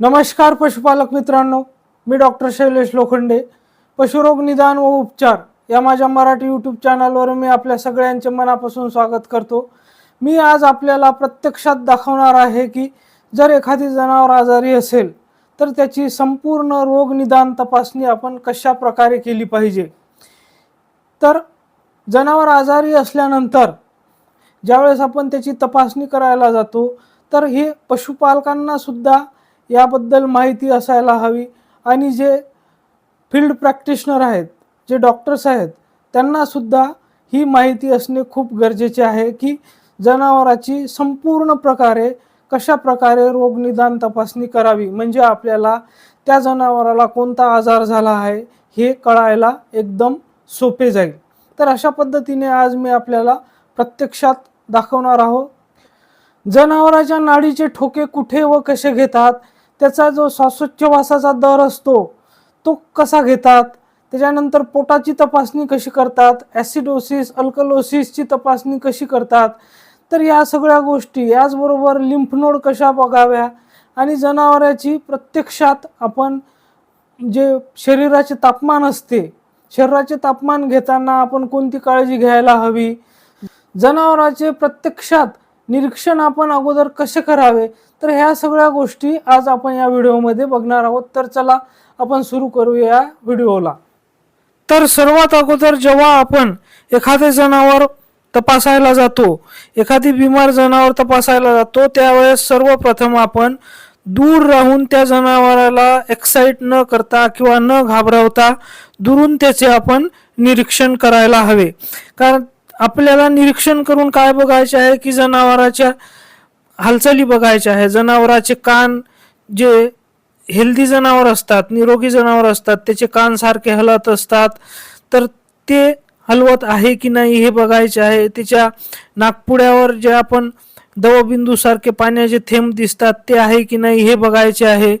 नमस्कार पशुपालक मित्रांनो मी डॉक्टर शैलेश लोखंडे. पशुरोग निदान व उपचार या माझ्या मराठी यूट्यूब चॅनलवर मी आपल्या सगळ्यांचे मनापासून स्वागत करतो. मी आज आपल्याला प्रत्यक्षात दाखवणार आहे की जर एखादी जनावर आजारी असेल तर त्याची संपूर्ण रोग निदान तपासणी आपण कशा प्रकारे केली पाहिजे? तर जनावर आजारी असल्यानंतर ज्यावेळेस आपण त्याची तपासणी करायला जातो तर हे पशुपालकांना सुद्धा याबद्दल माहिती असायला हवी. आणि जे फील्ड प्रॅक्टिशनर आहेत जे डॉक्टर्स आहेत त्यांनासुद्धा ही माहिती असणे खूप गरजेचे आहे की जनावराची संपूर्ण प्रकारे कशा प्रकारे रोगनिदान तपासणी करावी म्हणजे आपल्याला त्या जनावराला कोणता आजार झाला आहे हे कळायला एकदम सोपे जाईल. तर अशा पद्धतीने आज मी आपल्याला प्रत्यक्षात दाखवणार आहोत जनावराच्या नाडीचे ठोके कुठे व कसे घेतात त्याचा जो श्वासोच्छवासाचा दर असतो तो कसा घेतात? त्याच्यानंतर पोटाची तपासणी कशी करतात? ॲसिडोसिस अल्कलोसिसची तपासणी कशी करतात? तर या सगळ्या गोष्टी याचबरोबर लिम्फनोड कशा बघाव्या? आणि जनावराची प्रत्यक्षात आपण जे शरीराचे तापमान असते शरीराचे तापमान घेताना आपण कोणती काळजी घ्यायला हवी? जनावराचे प्रत्यक्षात निरीक्षण आपण अगोदर कसे करावे? तर ह्या सगळ्या गोष्टी आज आपण या व्हिडिओमध्ये बघणार आहोत. तर चला आपण सुरू करूया या व्हिडिओला. तर सर्वात अगोदर जेव्हा आपण एखादे जनावर तपासायला जातो एखादी बिमार जनावर तपासायला जातो त्यावेळेस सर्वप्रथम आपण दूर राहून त्या जनावराला एक्साईट न करता किंवा न घाबरवता दुरून त्याचे आपण निरीक्षण करायला हवे. कारण आपल्याला निरीक्षण करून काय बघायचे आहे की जनावराच्या हालचाली बघायच्या आहे. जनावराचे कान जे हेल्दी जनावर असतात निरोगी जनावर असतात त्याचे कान सारखे हलत असतात तर ते हलवत आहे की नाही हे बघायचे आहे. त्याच्या नागपुड्यावर जे आपण दवबिंदू सारखे पाण्याचे थेंब दिसतात ते आहे की नाही हे बघायचे आहे.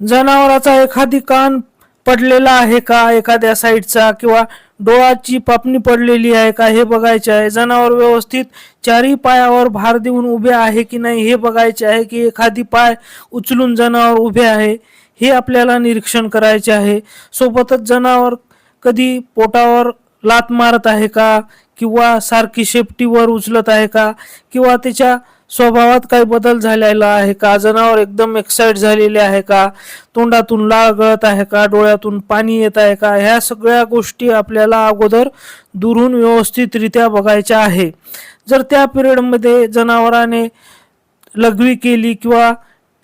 जनावराचा एखादी कान पडलेला आहे का? एखाद्या साईडचा किंवा डोळाची पापणी पडलेली आहे का? हे बघायचे आहे. जनावर व्यवस्थित चारही पायावर भार देऊन उभे आहे की नाही हे बघायचे आहे की एखादी पाय उचलून जनावर उभे आहे. हे आपल्याला निरीक्षण करायचे आहे. सोबतच जनावर कधी पोटावर लात मारत आहे का? किंवा सारखी शेपटीवर उचलत आहे का? किंवा त्याच्या स्वभावात काही बदल झालेला आहे का? जनावर एकदम एक्साइट झालेले आहे का? तोंडातून लाळ गळत आहे का? डोळ्यातून पाणी येत आहे का? ह्या सगळ्या गोष्टी आपल्याला अगोदर दुरून व्यवस्थितरित्या बघायच्या आहे. जर त्या पिरियडमध्ये जनावराने लघवी केली किंवा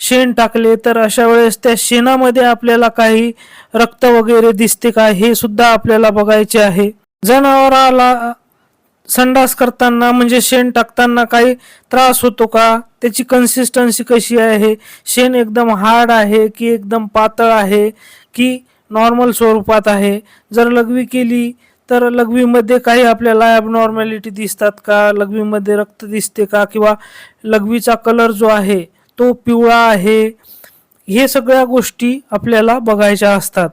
शेण टाकले तर अशा वेळेस त्या शेणामध्ये आपल्याला काही रक्त वगैरे दिसते का? हे सुद्धा आपल्याला बघायचे आहे. जनावराला संडास करताना म्हणजे शेण टाकताना काही त्रास होतो का? त्याची कन्सिस्टन्सी कशी आहे? शेण एकदम हार्ड आहे की एकदम पातळ आहे की नॉर्मल स्वरूपात आहे? जर लघवी केली तर लघवीमध्ये काही आपल्याला ॲबनॉर्मॅलिटी दिसतात का? लघवीमध्ये रक्त दिसते का? किंवा लघवीचा कलर जो आहे तो पिवळा आहे? हे सगळ्या गोष्टी आपल्याला बघायच्या असतात.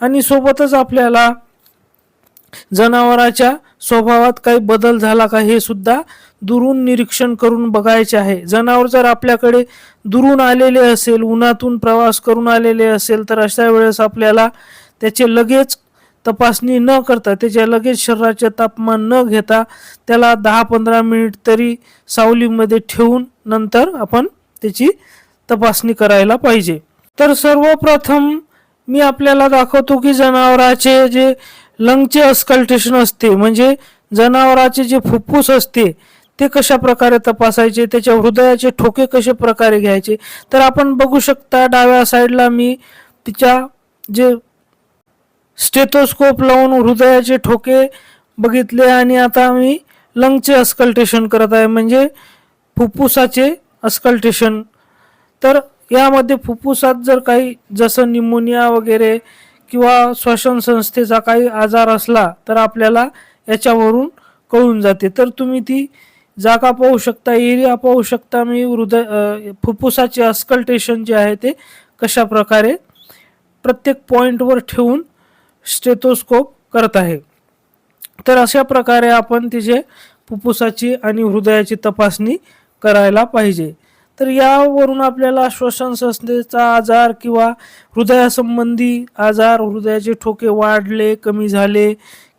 आणि सोबतच आपल्याला जनावराच्या स्वभावात काही बदल झाला का हे सुद्धा दुरून निरीक्षण करून बघायचे आहे. जनावर जर आपल्याकडे दुरून आलेले असेल उन्हातून प्रवास करून आलेले असेल तर अशा वेळेस आपल्याला त्याचे लगेच तपासणी न करता त्याच्या लगेच शरीराचे तापमान न घेता त्याला दहा पंधरा मिनिट तरी सावलीमध्ये ठेवून नंतर आपण त्याची तपासणी करायला पाहिजे. तर सर्वप्रथम मी आपल्याला दाखवतो की जनावराचे जे लंगचे अस्कल्टेशन असते. म्हणजे जनावराचे जे फुफ्फुस असते ते कशा प्रकारे तपासायचे त्याच्या हृदयाचे ठोके कशा प्रकारे घ्यायचे? तर आपण बघू शकता डाव्या साईडला मी तिच्या जे स्टेथोस्कोप लावून हृदयाचे ठोके बघितले आणि आता मी लंगचे अस्कल्टेशन करत आहे. म्हणजे फुफ्फुसाचे अस्कल्टेशन तर यामध्ये फुफ्फुसात जर काही जसं निमोनिया वगैरे किंवा श्वसन संस्थेचा काही आजार असला तर आपल्याला याच्यावरून कळून जाते. तर तुम्ही ती जागा पाहू शकता एरिया पाहू शकता. मी हृदय फुफ्फुसाचे अस्कल्टेशन जे आहे ते कशा प्रकारे प्रत्येक पॉईंटवर ठेवून स्टेथोस्कोप करत आहे. तर अशा प्रकारे आपण तिचे फुफ्फुसाची आणि हृदयाची तपासणी करायला पाहिजे. तर यावरून आपल्याला श्वसन संस्थेचा आजार किंवा हृदयासंबंधी आजार हृदयाचे ठोके वाढले कमी झाले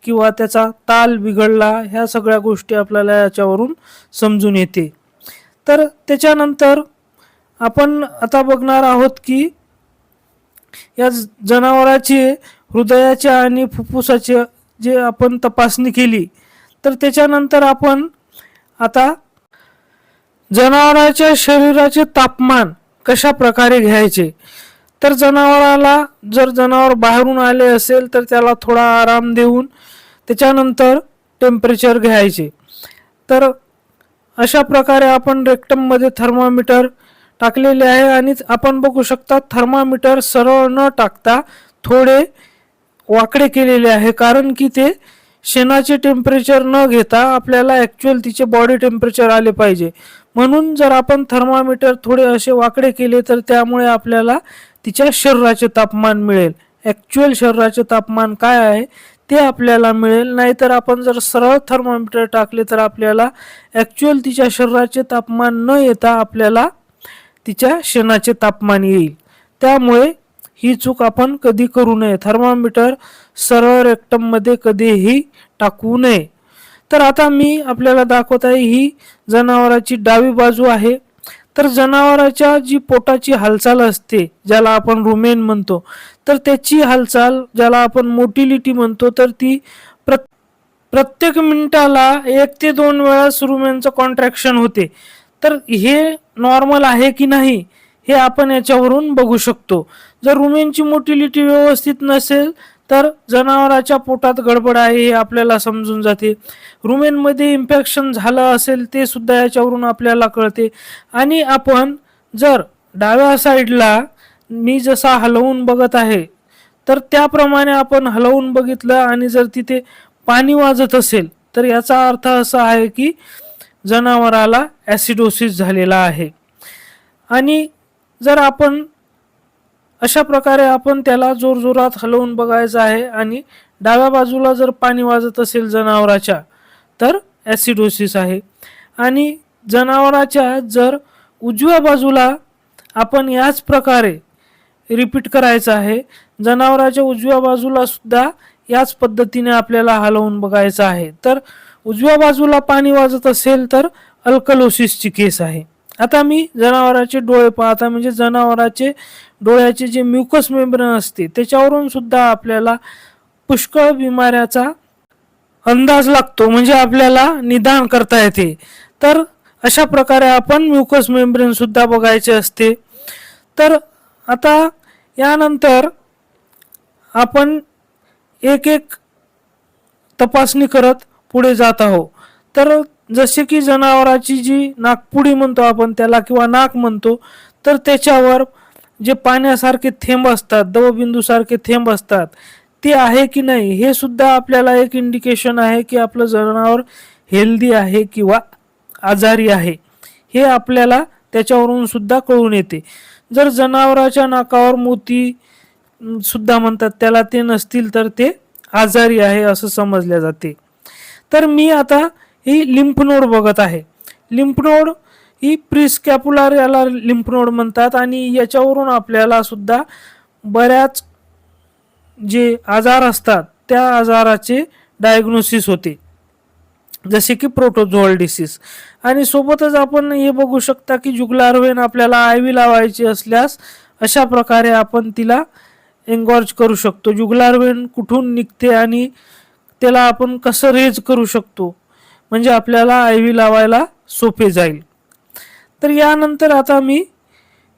किंवा त्याचा ताल बिघडला ह्या सगळ्या गोष्टी आपल्याला याच्यावरून समजून येते. तर त्याच्यानंतर आपण आता बघणार आहोत की या जनावराचे हृदयाचे आणि फुफ्फुसाचे जे आपण तपासणी केली तर त्याच्यानंतर आपण आता जनावराच्या शरीराचे तापमान कशा प्रकारे घ्यायचे? तर जनावराला जर जनावर बाहेरून आले असेल तर त्याला थोडा आराम देऊन त्याच्यानंतर टेम्परेचर घ्यायचे. तर अशा प्रकारे आपण रेक्टममध्ये थर्मामीटर टाकलेले आहे आणि आपण बघू शकता थर्मामीटर सरळ न टाकता थोडे वाकडे केलेले आहे कारण की ते शेणाचे टेम्परेचर न घेता आपल्याला ॲक्च्युअल तिचे बॉडी टेम्परेचर आले पाहिजे. म्हणून जर आपण थर्मामीटर थोडे असे वाकडे केले तर त्यामुळे आपल्याला तिच्या शरीराचे तापमान मिळेल. ॲक्च्युअल शरीराचे तापमान काय आहे ते आपल्याला मिळेल. नाहीतर आपण जर सरळ थर्मामीटर टाकले तर आपल्याला ॲक्च्युअल तिच्या शरीराचे तापमान न येता आपल्याला तिच्या शेणाचे तापमान येईल. त्यामुळे ही चूक आपण कधी करू नये. थर्मामीटर सरळ रेक्टममध्ये कधीही टाकू नये. तर आता मी आपल्याला दाखवत आहे ही जनावराची डावी बाजू आहे. तर जनावराच्या जी पोटाची हालचाल असते ज्याला आपण रुमेन म्हणतो तर त्याची हालचाल ज्याला आपण मोटिलिटी म्हणतो तर ती प्र प्रत्येक मिनिटाला एक ते दोन वेळा रुमेनचं कॉन्ट्रॅक्शन होते. तर हे नॉर्मल आहे की नाही हे आपण याच्यावरून बघू शकतो. जर रुमेनची मोटिलिटी व्यवस्थित नसेल तर जनावराच्या पोटात गडबड आहे हे आपल्याला समजून जाते. रुमेनमध्ये इन्फेक्शन झालं असेल ते सुद्धा याच्यावरून आपल्याला कळते. आणि आपण जर डाव्या साईडला मी जसा हलवून बघत आहे तर त्याप्रमाणे आपण हलवून बघितलं आणि जर तिथे पाणी वाजत असेल तर याचा अर्थ असा आहे की जनावराला ॲसिडोसिस झालेला आहे. आणि जर आपण अशा प्रकारे आपण त्याला जोरजोरात हलवून बघायचं आहे आणि डाव्या बाजूला जर पाणी वाजत असेल जनावराच्या तर ॲसिडोसिस आहे. आणि जनावराच्या जर उजव्या बाजूला आपण याच प्रकारे रिपीट करायचं आहे जनावराच्या उजव्या बाजूला सुद्धा याच पद्धतीने आपल्याला हलवून बघायचं आहे. तर उजव्या बाजूला पाणी वाजत असेल तर अल्कलोसिसची केस आहे. आता मी जनावराचे डोळे पाहता म्हणजे जनावराचे डोळ्याचे जे म्युकस मेम्ब्रेन असते त्याच्यावरून सुद्धा आपल्याला पुष्कळ बिमाऱ्याचा अंदाज लागतो. म्हणजे आपल्याला निदान करता येते. तर अशा प्रकारे आपण म्युकस मेम्ब्रेन सुद्धा बघायचे असते. तर आता यानंतर आपण एक एक तपासणी करत पुढे जात आहोत. तर जसे की जनावराची जी नागपुडी म्हणतो आपण त्याला किंवा नाक म्हणतो तर त्याच्यावर जे पाण्यासारखे थेंब असतात दवबिंदूसारखे थेंब असतात ते आहे की नाही हे सुद्धा आपल्याला एक इंडिकेशन आहे की आपलं जनावर हेल्दी आहे किंवा आजारी आहे. हे आपल्याला त्याच्यावरून सुद्धा कळून येते. जर जनावराच्या नाकावर मोती सुद्धा म्हणतात त्याला ते नसतील तर ते आजारी आहे असं समजले जाते. तर मी आता ही लिम्फ नोड बघत आहे. लिम्फ नोड ही प्रिस्कॅप्युलर याला लिम्फ नोड म्हणतात आणि याच्यावरून आपल्याला सुद्धा बऱ्याच जे आजार असतात त्या आजाराचे डायग्नोसिस होते. जसे की प्रोटोझोअल डिसीज आणि सोबतच आपण हे बघू शकता की जुगलार वेन आपल्याला आयवी लावायची असल्यास अशा प्रकारे आपण तिला एंगॉर्ज करू शकतो. जुगलार वेन कुठून निघते आणि त्याला आपण कसं रेज करू शकतो? म्हणजे आपल्याला आयवी लावायला सोपे जाईल. तर यानंतर आता मी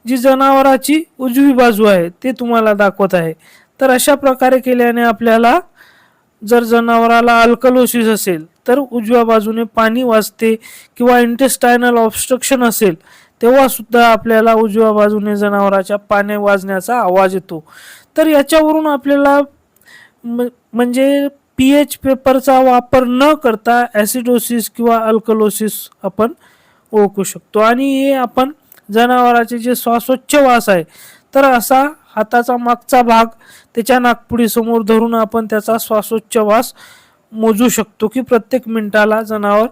जी जनावराची उजवी बाजू आहे ते तुम्हाला दाखवत आहे. तर अशा प्रकारे केल्याने आपल्याला जर जनावराला अल्कलोसिस असेल तर उजव्या बाजूने पाणी वाजते किंवा इंटेस्टायनल ऑब्स्ट्रक्शन असेल तेव्हा सुद्धा आपल्याला उजव्या बाजूने जनावराच्या पाने वाजण्याचा आवाज येतो. तर याच्यावरून आपल्याला म्हणजे पी एच पेपरचा वापर न करता ॲसिडोसिस किंवा अल्कलोसिस आपण ओळखू शकतो. आणि हे आपण जनावराचे जे श्वासोच्छवास आहे तर असा हाताचा मागचा भाग त्याच्या नागपुडीसमोर धरून आपण त्याचा श्वासोच्छवास मोजू शकतो की प्रत्येक मिनिटाला जनावर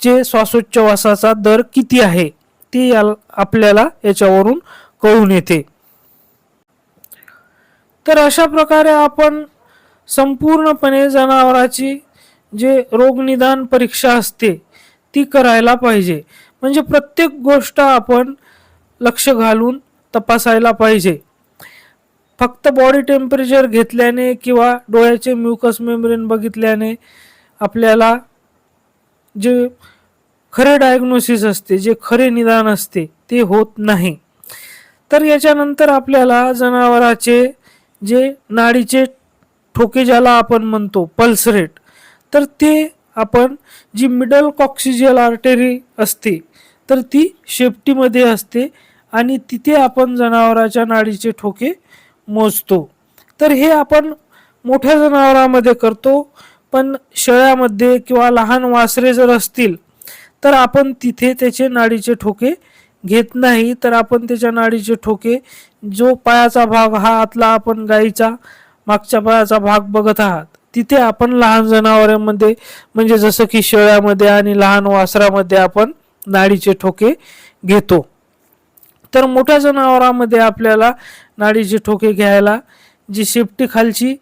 चे श्वासोच्छवासाचा दर किती आहे ते आपल्याला याच्यावरून कळून येते. तर अशा प्रकारे आपण संपूर्णपणे जनावराची जे रोगनिदान परीक्षा असते ती करायला पाहिजे. म्हणजे प्रत्येक गोष्ट आपण लक्ष घालून तपासायला पाहिजे. फक्त बॉडी टेम्परेचर घेतल्याने किंवा डोळ्याचे म्युकस मेम्ब्रेन बघितल्याने आपल्याला जे खरे डायग्नोसिस असते जे खरे निदान असते ते होत नाही. तर याच्यानंतर आपल्याला जनावराचे जे नाडीचे ठोके ज्याला आपण म्हणतो पल्स रेट तर ते आपण जी मिडल कॉक्सिजियल आर्टरी असते तर ती शेपटीमध्ये असते आणि तिथे आपण जनावराच्या नाडीचे ठोके मोजतो. तर हे आपण मोठ्या जनावरामध्ये करतो पण शेळ्यामध्ये किंवा लहान वासरे जर असतील तर आपण तिथे त्याचे नाडीचे ठोके घेत नाही. तर आपण त्याच्या नाडीचे ठोके जो पायाचा भाग हा आतला आपण गाईचा मागच्या पायाचा भाग बघत आहात. तिथे आपण लहान जनावरांमध्ये म्हणजे जसं की शेळ्यामध्ये आणि लहान वासरामध्ये आपण नाडीचे ठोके घेतो. तर मोठ्या जनावरांमध्ये आपल्याला नाडीचे ठोके घ्यायला जी शेपटी खालची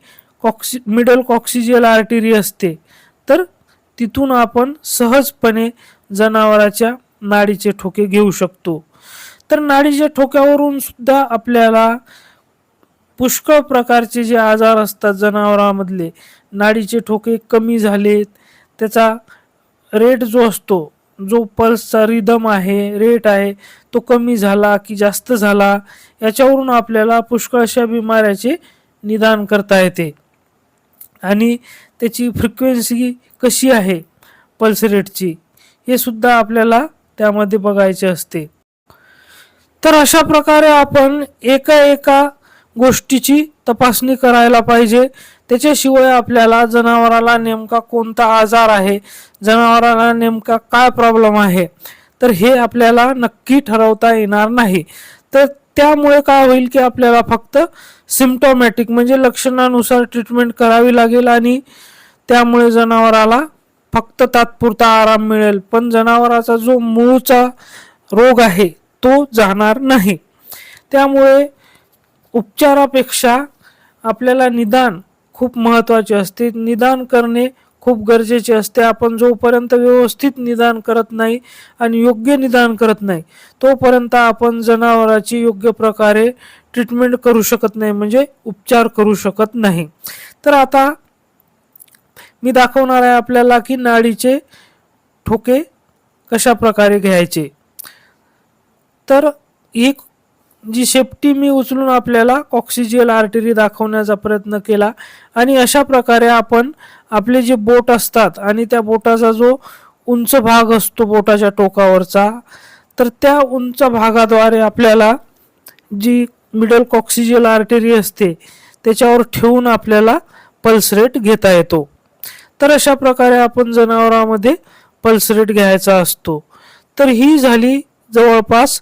कॉक्सि मिडल कॉक्सिजियल आर्टेरी असते तर तिथून आपण सहजपणे जनावराच्या नाडीचे ठोके घेऊ शकतो. तर नाडीच्या ठोक्यावरून सुद्धा आपल्याला पुष्कळ प्रकारचे जे आजार असतात जनावरांमधले नाडीचे ठोके कमी झालेत त्याचा रेट जो असतो जो पल्सचा रिदम आहे रेट आहे तो कमी झाला की जास्त झाला याच्यावरून आपल्याला पुष्कळशा बिमाऱ्याचे निदान करता येते. आणि त्याची फ्रिक्वेन्सी कशी आहे पल्स रेटची हे सुद्धा आपल्याला त्यामध्ये बघायचे असते. तर अशा प्रकारे आपण एका एका गोष्टीची तपासणी करायला पाहिजे. त्याच्याशिवाय आपल्याला जनावराला नेमका कोणता आजार आहे? जनावराला नेमका काय प्रॉब्लेम आहे? तर हे आपल्याला नक्की ठरवता येणार नाही. तर त्यामुळे काय होईल की आपल्याला फक्त सिम्टोमॅटिक म्हणजे लक्षणानुसार ट्रीटमेंट करावी लागेल आणि त्यामुळे जनावराला फक्त तात्पुरता आराम मिळेल. पण जनावराचा जो मूळचा रोग आहे तो जाणार नाही. त्यामुळे उपचारापेक्षा आपल्याला निदान खूप महत्त्वाचे असते. निदान करणे खूप गरजेचे असते. आपण जोपर्यंत व्यवस्थित निदान करत नाही आणि योग्य निदान करत नाही तोपर्यंत आपण जनावराची योग्य प्रकारे ट्रीटमेंट करू शकत नाही म्हणजे उपचार करू शकत नाही. तर आता मी दाखवणार आहे आपल्याला की नाडीचे ठोके कशा प्रकारे घ्यायचे. तर एक जी शेपटी मी उचलून आपल्याला ऑक्सिजियल आर्टरी दाखवण्याचा प्रयत्न केला. आणि अशा प्रकारे आपण आपले जे बोट असतात आणि त्या बोटाचा जो उंच भाग असतो बोटाच्या टोकावरचा तर त्या उंच भागाद्वारे आपल्याला जी मिडल कॉक्सिजियल आर्टेरी असते त्याच्यावर ठेवून आपल्याला पल्स रेट घेता येतो. तर अशा प्रकारे आपण जनावरामध्ये पल्स रेट घ्यायचा असतो. तर ही झाली जवळपास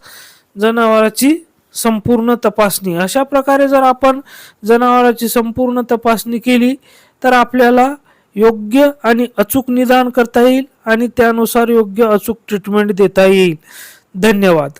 जनावराची संपूर्ण तपासणी. अशा प्रकारे जर आपण जनावराची संपूर्ण तपासणी केली तर आपल्याला योग्य आणि अचूक निदान करता येईल आणि त्यानुसार योग्य अचूक ट्रीटमेंट देता येईल. धन्यवाद.